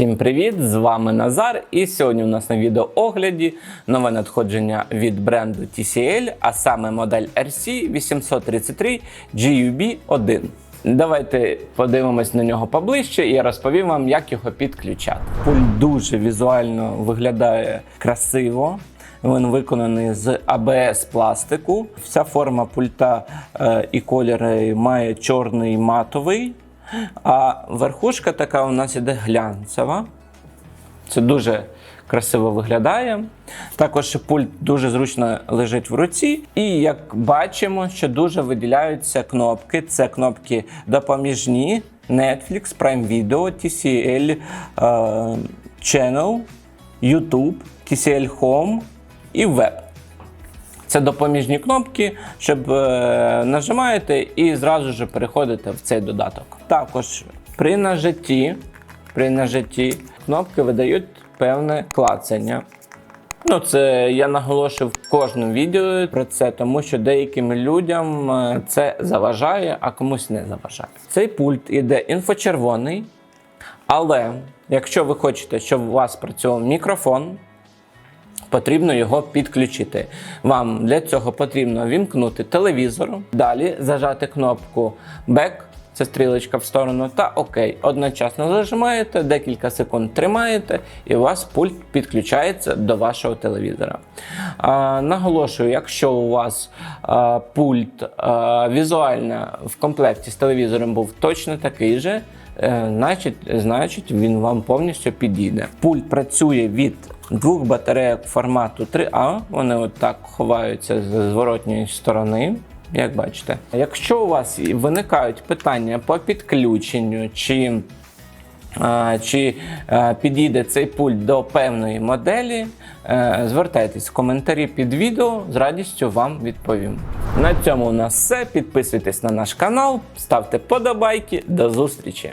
Всім привіт! З вами Назар. І сьогодні у нас на відеоогляді нове надходження від бренду TCL, а саме модель RC 833 GUB1. Давайте подивимось на нього поближче і я розповім вам, як його підключати. Пульт дуже візуально виглядає красиво. Він виконаний з АБС пластику. Вся форма пульта е, і кольори має чорний матовий. А верхушка така у нас іде глянцева. Це дуже красиво виглядає. Також пульт дуже зручно лежить в руці. І як бачимо, що дуже виділяються кнопки. Це кнопки допоміжні, Netflix, Prime Video, TCL е, Channel, YouTube, TCL Home і Web. Це допоміжні кнопки, щоб е, нажимаєте і зразу ж переходите в цей додаток. Також при нажатті, при нажатті кнопки видають певне клацання. Ну, це я наголошую в кожному відео про це, тому що деяким людям е, це заважає, а комусь не заважає. Цей пульт іде інфочервоний, але якщо ви хочете, щоб у вас працював мікрофон, потрібно його підключити. Вам для цього потрібно вімкнути телевізор, далі зажати кнопку Back, це стрілочка в сторону, та ОК. Одночасно зажимаєте, декілька секунд тримаєте, і у вас пульт підключається до вашого телевізора. А, наголошую, якщо у вас а, пульт а, візуально в комплекті з телевізором був точно такий же. е, Значить, значить, він вам повністю підійде. Пульт працює від двох батарейок формату 3А. Вони от так ховаються з зворотньої сторони. Як бачите, якщо у вас виникають питання по підключенню, чи, чи підійде цей пульт до певної моделі, е, звертайтесь в коментарі під відео, з радістю вам відповім. На цьому у нас все. Підписуйтесь на наш канал, ставте подобайки. До зустрічі!